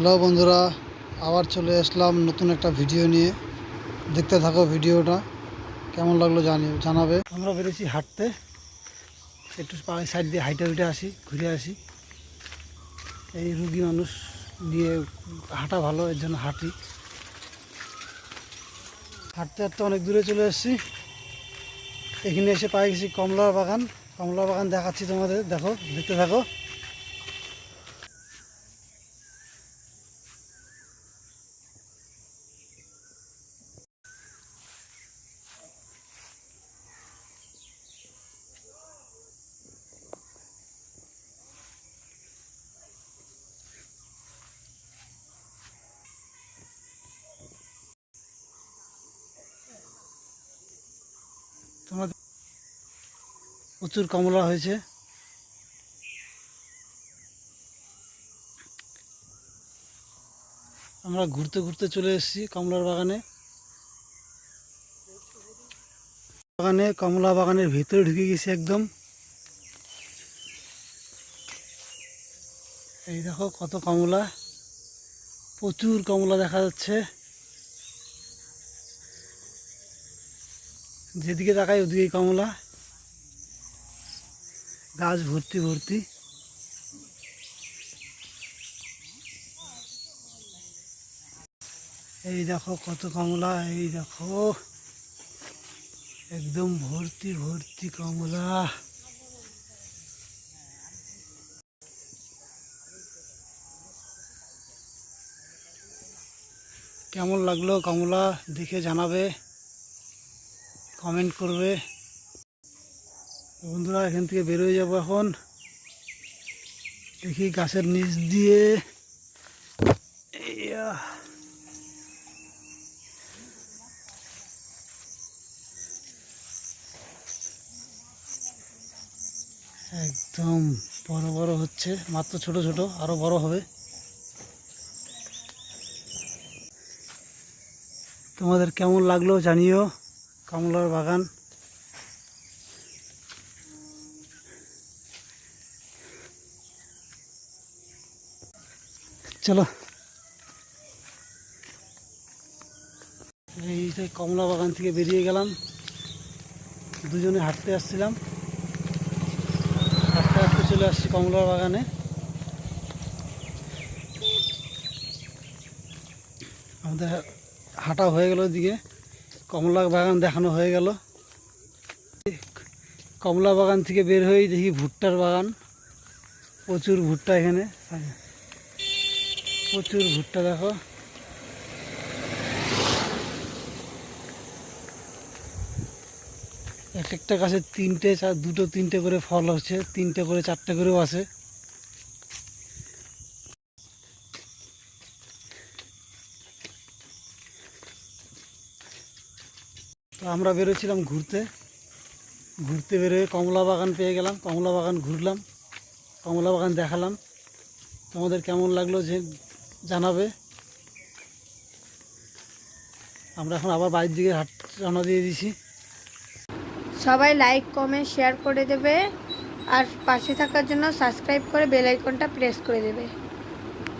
Hello বন্ধুরা, আবার চলে আসলাম নতুন একটা ভিডিও নিয়ে। দেখতে থাকো ভিডিওটা, কেমন লাগল জানি জানাবে। আমরা বেরিয়েছি হাঁটতে। একটু সাইড দিয়ে হাইটে উঠে আসি, ঘুরে আসি। এই রুগী মানুষ নিয়ে হাঁটা ভালো, এর জন্য হাঁটি। হাঁটতে হাঁটতে অনেক দূরে চলে এসেছি। এখানে এসে পাই গেছি কমলার বাগান কমলার বাগান দেখাচ্ছি তোমাদের, দেখো, দেখতে থাকো। প্রচুর কমলা হয়েছে। আমরা ঘুরতে ঘুরতে চলে এসেছি কমলার বাগানে। বাগানে, কমলা বাগানের ভিতরে ঢুকে গেছি একদম। এই দেখো কত কমলা। প্রচুর কমলা দেখা যাচ্ছে। যেদিকে তাকাই ওদিকে কমলা। গাছ ভর্তি ভর্তি। এই দেখো কত কমলা, এই দেখো। একদম ভর্তি ভর্তি কমলা। কেমন লাগল কমলা, দেখে জানাবে কমেন্ট করবে। বন্ধুরা, এখান থেকে বেরোয় যাব এখন। দেখি গাছের নিচ দিয়ে। একদম বড় বড় হচ্ছে, মাত্র ছোট ছোট, আরও বড় হবে। তোমাদের কেমন লাগল জানিও, কমলার বাগান। চলো। এই কমলা বাগান থেকে বেরিয়ে গেলাম। দুজনে হাঁটতে আসছিলাম। হাঁটতে হাঁটতে চলে আসছি কমলার বাগানে। আমাদের হাঁটা হয়ে গেল ওদিকে কমলা বাগান দেখানো হয়ে গেল। কমলা বাগান থেকে বের হয়ে দেখি ভুট্টার বাগান। প্রচুর ভুট্টা এখানে। প্রচুর ভুট্টা দেখো। এক একটা গাছে তিনটে চার দুটো তিনটে করে ফল হচ্ছে, তিনটে করে চারটে করেও আছে। তো আমরা বেরোছিলাম ঘুরতে। ঘুরতে বেরোয় কমলা বাগান পেয়ে গেলাম, কমলা বাগান ঘুরলাম, কমলা বাগান দেখালাম। তোমাদের কেমন লাগল যে জানাবে। আমরা এখন আবার বাড়ির দিকে হাট রওনা দিয়ে দিছি। সবাই লাইক, কমেন্ট, শেয়ার করে দেবে। আর পাশে থাকার জন্য সাবস্ক্রাইব করে বেল আইকনটা প্রেস করে দেবে।